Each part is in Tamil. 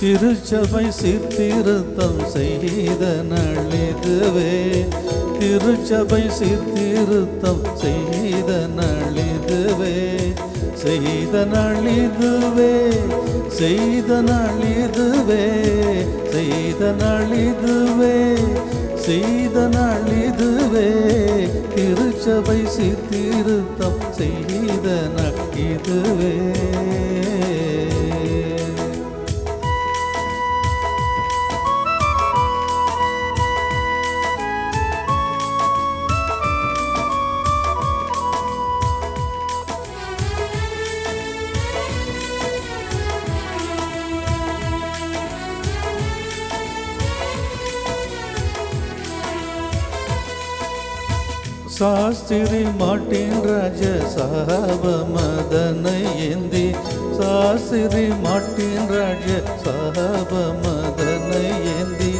திருச்சபை சீர்திருத்தம் செய்த நளிதுவே திருச்சபை சீர்திருத்தம் செய்த நளிதுவே செய்த நளிதுவே செய்த நளிதுவே செய்த நளிதுவே செய்த நளிதுவே திருச்சபை சீர்திருத்தம் செய்த நளிதுவே சாஸ்திரி மாட்டின் ராஜ சாப மதனை ஏந்தி சாஸ்திரி மாட்டின் ராஜ சாப மதனை ஏந்தி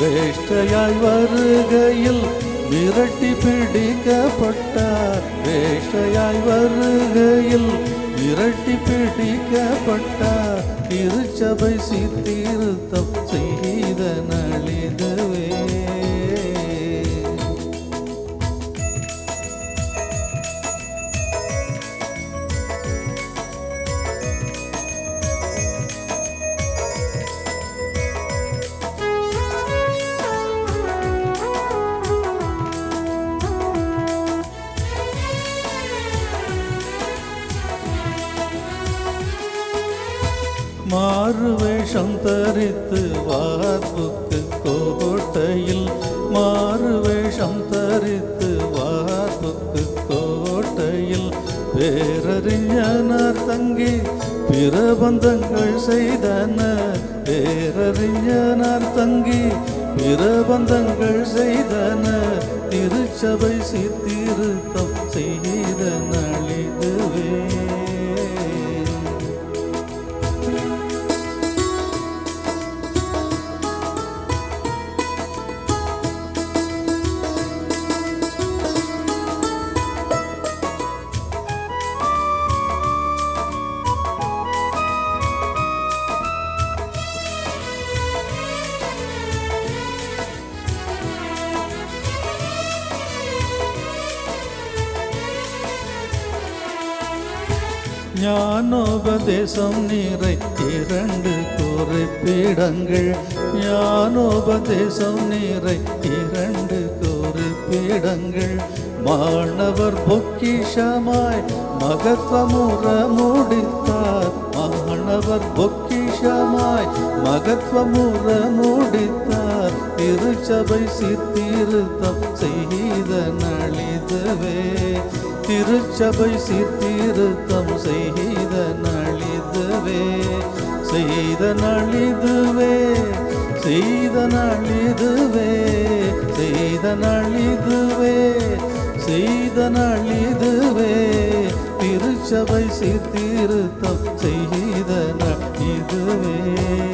வேஷ்டையாய் வருகையில் மிரட்டி பிடிக்கப்பட்டார் வேஷ்டையாய் வருகையில் மிரட்டி பிடிக்கப்பட்டார் திருச்சபை சீர்திருத்தம் செய்த நளிதுவே மாறுவேஷம் தரித்து வார்ப்புக்கு கோட்டையில். மாறுவேஷம் தரித்து வார்ப்புக்கு கோட்டையில். பேரறிஞனார் தங்கி பிரபந்தங்கள் செய்தன. பேரறிஞனார் தங்கி பிரபந்தங்கள் செய்தன. திருச்சபை சீர்திருத்தம் செய்தன. ஞானோபதேசம் நிறை இரண்டு குறிப்பிடங்கள். ஞானோபதேசம் நிறை இரண்டு குறிப்பிடங்கள். மாணவர் பொக்கிஷமாய் மகத்துவமுற முடித்தார் மாணவர் பொக்கிஷமாய் மகத்துவமுற முடித்தார் திருச்சபை சித்திருத்தம் செய்த நளிதுவே திருச்சபை சீர்திருத்தம் செய்த நளிதுவே செய்த நளிதுவே செய்த நளிதுவே செய்த நளிதுவே செய்த நளிதுவே திருச்சபை சீர்திருத்தம் செய்த நளிதுவே